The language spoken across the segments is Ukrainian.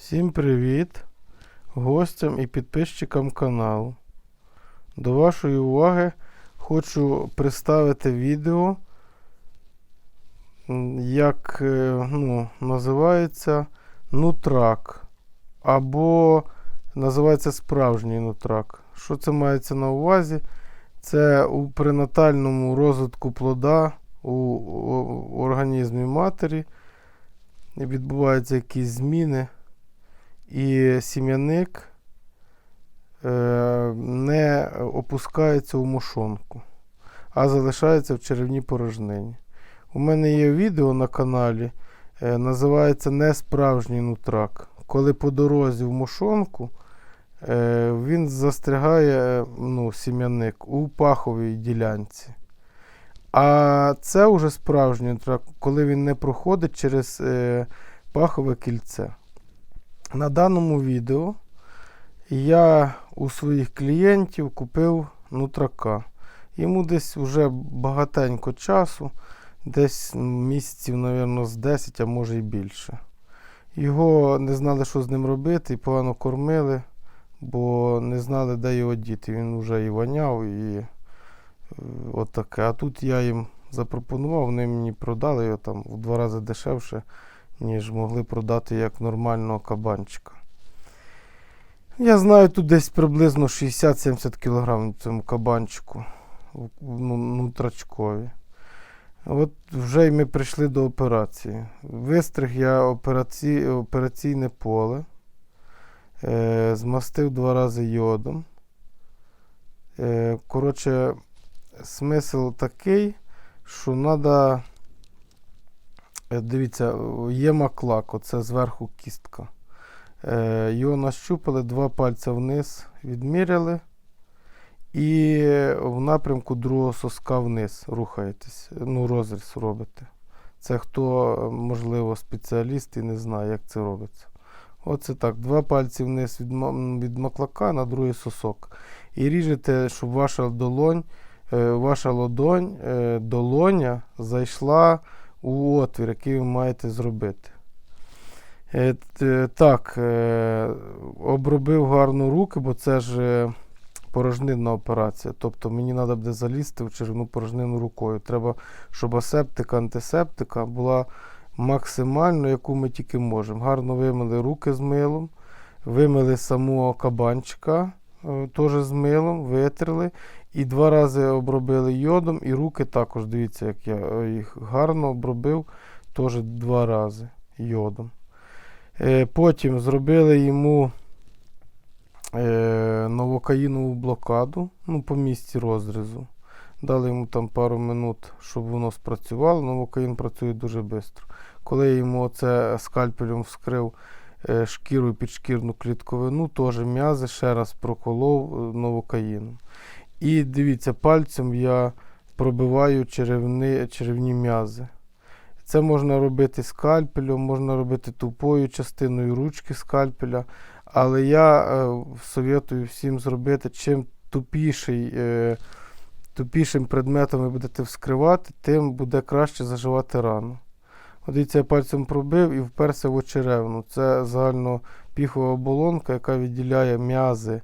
Всім привіт гостям і підписчикам каналу. До вашої уваги хочу представити відео, як е, ну, називається нутрак. Або називається справжній нутрак. Що це мається на увазі? Це у пренатальному розвитку плода у, організмі матері відбуваються якісь зміни, і сім'яник е, не опускається у мошонку, а залишається в черевній порожнині. У мене є відео на каналі, е, називається Несправжній нутрак. Коли по дорозі в мошонку е, він застрягає ну, сім'яник у паховій ділянці. А це вже справжній нутрак, коли він не проходить через пахове кільце. На даному відео я у своїх клієнтів купив нутрака. Йому десь вже багатенько часу, десь місяців, мабуть, з 10, а може і більше. Його не знали, що з ним робити, і погано кормили, бо не знали, де його діти. Він вже і воняв, і е, от таке. А тут я їм запропонував, вони мені продали його там в два рази дешевше, ніж могли продати як нормального кабанчика. Я знаю, тут десь приблизно 60-70 кг в цьому кабанчику ну, нутрачкові. От вже й ми прийшли до операції. Вистриг я операці... операційне поле, е... змастив два рази йодом. Е... Коротше, смисл такий, що треба. Дивіться, є маклак, оце зверху кістка. Е, його нащупали, два пальця вниз відміряли. І в напрямку другого соска вниз рухаєтесь. Ну, розріз робите. Це хто, е, можливо, спеціаліст і не знає, як це робиться. Оце так. Два пальці вниз від, від маклака на другий сосок. І ріжете, щоб ваша долонь, е, ваша ладонь, е, долоня зайшла у отвір, який ви маєте зробити. Е, Так, е, обробив гарно руки, бо це ж е, порожнинна операція. Тобто мені треба буде залізти в червну порожнину рукою. Треба, щоб асептика, антисептика була максимально, яку ми тільки можемо. Гарно вимили руки з милом, вимили самого кабанчика е, теж з милом, витерли. І два рази обробили йодом, і руки також, дивіться, як я е, їх гарно обробив, теж два рази йодом. Е, Потім зробили йому е, новокаїнову блокаду ну, по місці розрізу. Дали йому там пару минут, щоб воно спрацювало. Новокаїн працює дуже швидко. Коли я йому це скальпелем вскрив шкіру і підшкірну клітковину, теж м'язи ще раз проколов новокаїном. І дивіться, пальцем я пробиваю черевни, черевні м'язи. Це можна робити скальпелем, можна робити тупою частиною ручки скальпеля. Але я е, советую всім зробити, чим тупіший, е, тупішим предметом ви будете вскривати, тим буде краще заживати рану. Дивіться, я пальцем пробив і вперся в очеревну. Це загальнопіхова оболонка, яка відділяє м'язи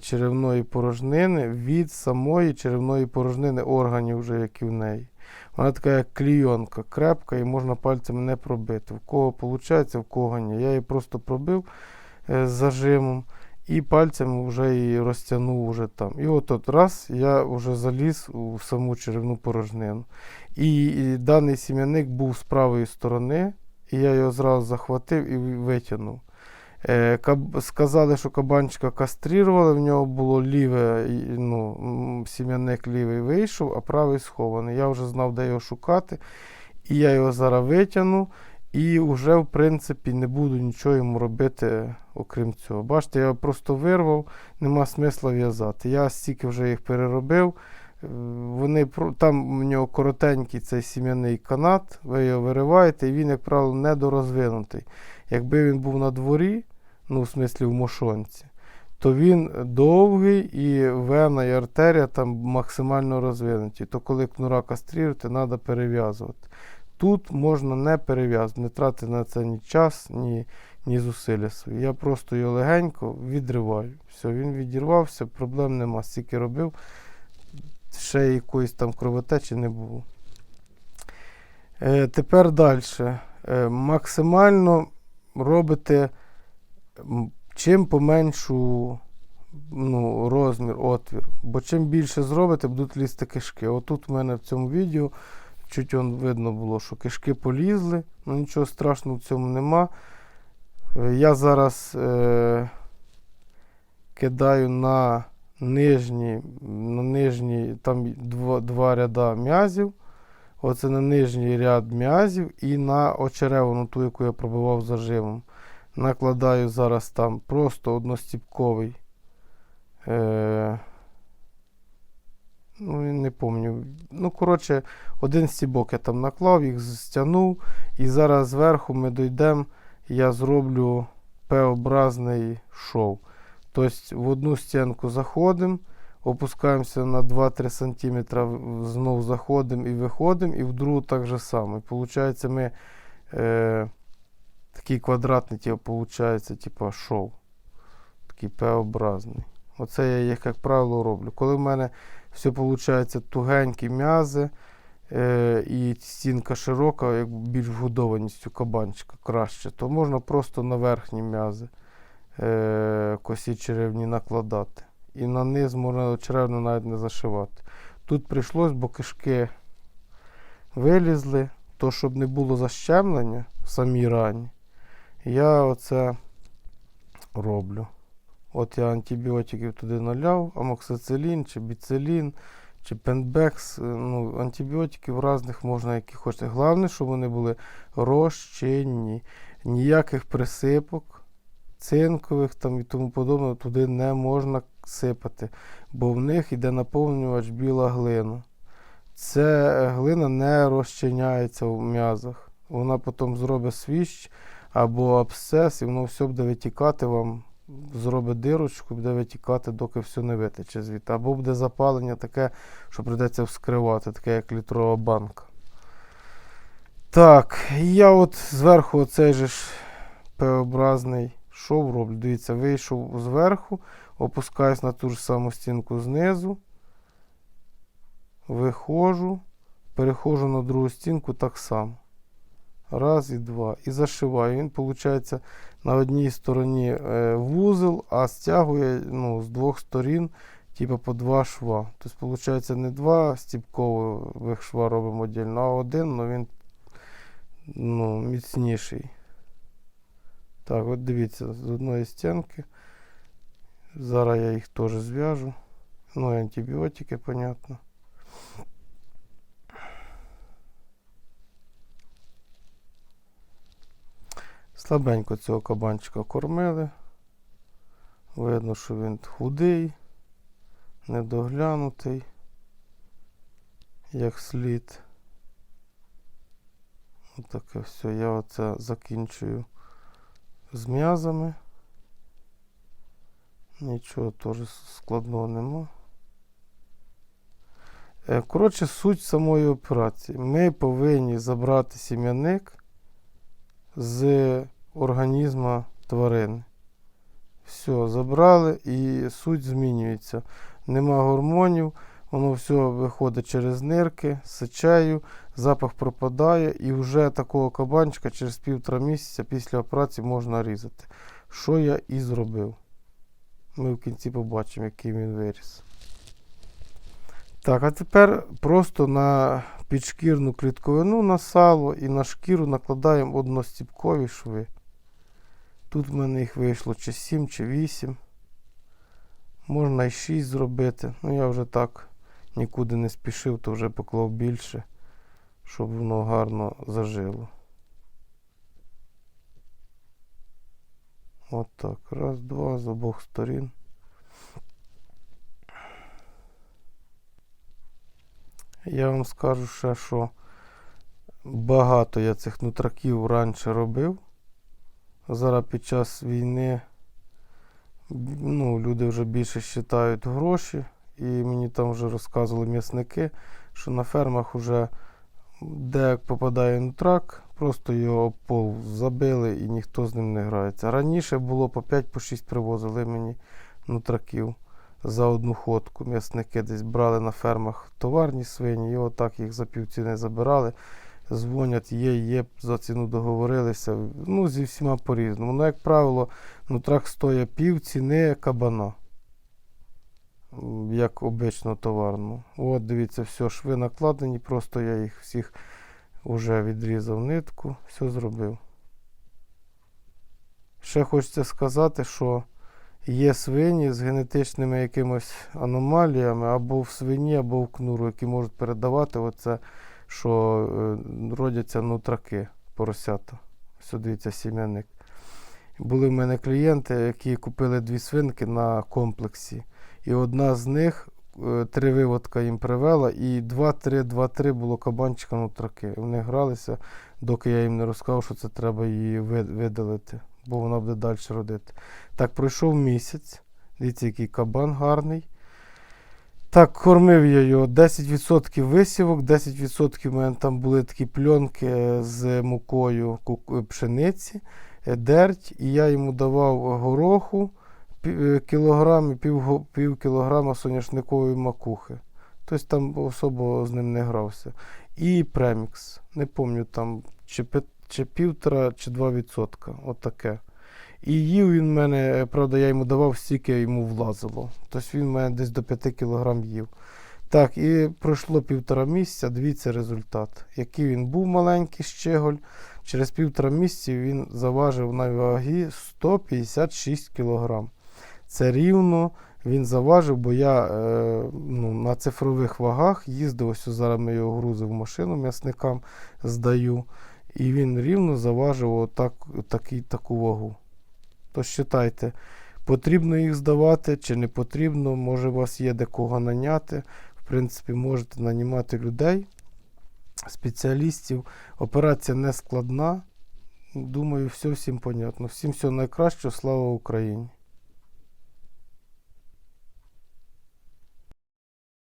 черевної порожнини від самої черевної порожнини органів, вже які в неї. Вона така як клійонка, крепка і можна пальцем не пробити. В кого виходить, в кого ні. Я її просто пробив е, з зажимом і пальцем вже її розтягнув уже там. І от от раз я вже заліз у саму черевну порожнину. І, і даний сім'яник був з правої сторони, і я його зразу захватив і витягнув. Е, сказали, що кабанчика кастрирували, в нього було ліве, ну, сім'яник лівий вийшов, а правий схований. Я вже знав, де його шукати. І я його зараз витягну. І вже, в принципі, не буду нічого йому робити, окрім цього. Бачите, я просто вирвав, нема смисла в'язати. Я стільки вже їх переробив. Е, Вони, там у нього коротенький цей сім'яний канат, ви його вириваєте, і він, як правило, недорозвинутий. Якби він був на дворі, ну, в смислі в мошонці, то він довгий і вена і артерія там максимально розвинуті. То коли кнура кастріруєте, треба перев'язувати. Тут можна не перев'язувати, не тратити на це ні час, ні ні зусилля свої. Я просто його легенько відриваю. Все, він відірвався, проблем нема. Стільки робив, ще якоїсь там кровотечі не було. Е, тепер далі. Е, максимально робите м, чим поменшу ну, розмір, отвір. Бо чим більше зробите, будуть лізти кишки. Отут в мене в цьому відео чуть он видно було, що кишки полізли, ну нічого страшного в цьому нема. Е, Я зараз е, кидаю на нижні, на нижні там два, два ряда м'язів. Оце на нижній ряд м'язів і на очеревину, ту, яку я пробивав зажимом. Накладаю зараз там просто одностіпковий. Е, ну, не пам'ятаю. Ну, коротше, один стібок я там наклав, їх стягнув. І зараз зверху ми дійдемо, я зроблю П-образний шов. Тобто в одну стінку заходимо, опускаємося на 2-3 см, знову заходимо і виходимо, і в другу так же само. Получається, ми е, такий квадратний, типу, получається, типу, шов. Такий П-образний. Оце я їх, як правило, роблю. Коли в мене все виходить тугенькі м'язи е, і стінка широка, як більш вгодованістю кабанчика краще, то можна просто на верхні м'язи е, косі черевні накладати. І на низ можна черевну навіть не зашивати. Тут прийшлось, бо кишки вилізли, то щоб не було защемлення в самій рані, я оце роблю. От я антибіотиків туди наляв, амоксицилін, чи біцилін, чи пенбекс. е, Ну, антибіотиків різних можна, які хочете. Головне, щоб вони були розчинні. Ніяких присипок, цинкових там і тому подобне туди не можна сипати, бо в них йде наповнювач біла глина. Це глина не розчиняється в м'язах. Вона потім зробить свіщ або абсцес, і воно все буде витікати вам зробить дирочку, буде витікати, доки все не витече звідти. Або буде запалення таке, що прийдеться вскривати, таке як літрова банка. Так, я от зверху оцей же ж П-образний шов роблю. Дивіться, вийшов зверху, опускаюсь на ту ж саму стінку знизу, виходжу, переходжу на другу стінку так само. Раз і два. І зашиваю. Він, виходить, на одній стороні е, вузол, а стягує ну, з двох сторін, типу по два шва. Тобто, виходить, не два стіпкових шва робимо віддільно, а один, але він ну, міцніший. Так, от дивіться, з одної стінки. Зараз я їх теж зв'яжу. Ну і антибіотики, понятно. Слабенько цього кабанчика кормили. Видно, що він худий, недоглянутий, як слід. Отаке все. Я оце закінчую з м'язами. Нічого теж складного нема. Е, Коротше, суть самої операції. Ми повинні забрати сім'яник з організму тварини. Все, забрали і суть змінюється. Нема гормонів, воно все виходить через нирки, сечею, запах пропадає і вже такого кабанчика через півтора місяця після операції можна різати. Що я і зробив. Ми в кінці побачимо, який він виріс. Так, а тепер просто на підшкірну клітковину на сало і на шкіру накладаємо одностіпкові шви. Тут в мене їх вийшло чи 7, чи 8. Можна і 6 зробити. Ну я вже так нікуди не спішив, то вже поклав більше, щоб воно гарно зажило. От так. Раз, два з обох сторін. Я вам скажу ще, що багато я цих нутраків раніше робив. Зараз під час війни ну, люди вже більше вважають гроші. І мені там вже розказували м'ясники, що на фермах вже де попадає нутрак, Просто його об пол забили і ніхто з ним не грається. Раніше було по 5-6 привозили мені нутраків за одну ходку. М'ясники десь брали на фермах товарні свині, і отак їх за півціни забирали. Дзвонять, є, є, за ціну договорилися. Ну, зі всіма по-різному. Ну, як правило, нутрак стоїть пів ціни кабана. Як обично товарно. От, дивіться, все, шви накладені, просто я їх всіх вже відрізав нитку, все зробив. Ще хочеться сказати, що є свині з генетичними якимось аномаліями або в свині, або в кнуру, які можуть передавати оце, що е, родяться нутраки, поросята. Ось дивіться, сім'яник. Були в мене клієнти, які купили дві свинки на комплексі. І одна з них е, три виводка їм привела, і 2-3, 2-3 було кабанчика нутраки. Вони гралися, доки я їм не розказав, що це треба її видалити, бо вона буде далі родити. Так, пройшов місяць. Дивіться, який кабан гарний. Так, кормив я його 10% висівок, 10% в мене там були такі пленки з мукою пшениці, е, дерть, і я йому давав гороху е, кілограм і пів, пів кілограма соняшникової макухи. Тобто там особо з ним не грався. І премікс. Не пам'ятаю там чи, чи півтора, чи 2%. Отаке. І їв він мене, правда, я йому давав стільки йому влазило. Тобто він мене десь до 5 кг їв. Так, і пройшло півтора місяця, дивіться результат. Який він був маленький щеголь. Через півтора місяці він заважив на вагі 156 кг. Це рівно він заважив, бо я е, ну, на цифрових вагах їздив, ось зараз ми його грузив в машину м'ясникам, здаю. І він рівно заважив отак, таку вагу. То вважайте, потрібно їх здавати чи не потрібно, може у вас є де кого наняти. В принципі, можете нанімати людей, спеціалістів. Операція не складна. Думаю, все всім понятно. Всім всього найкращого, слава Україні!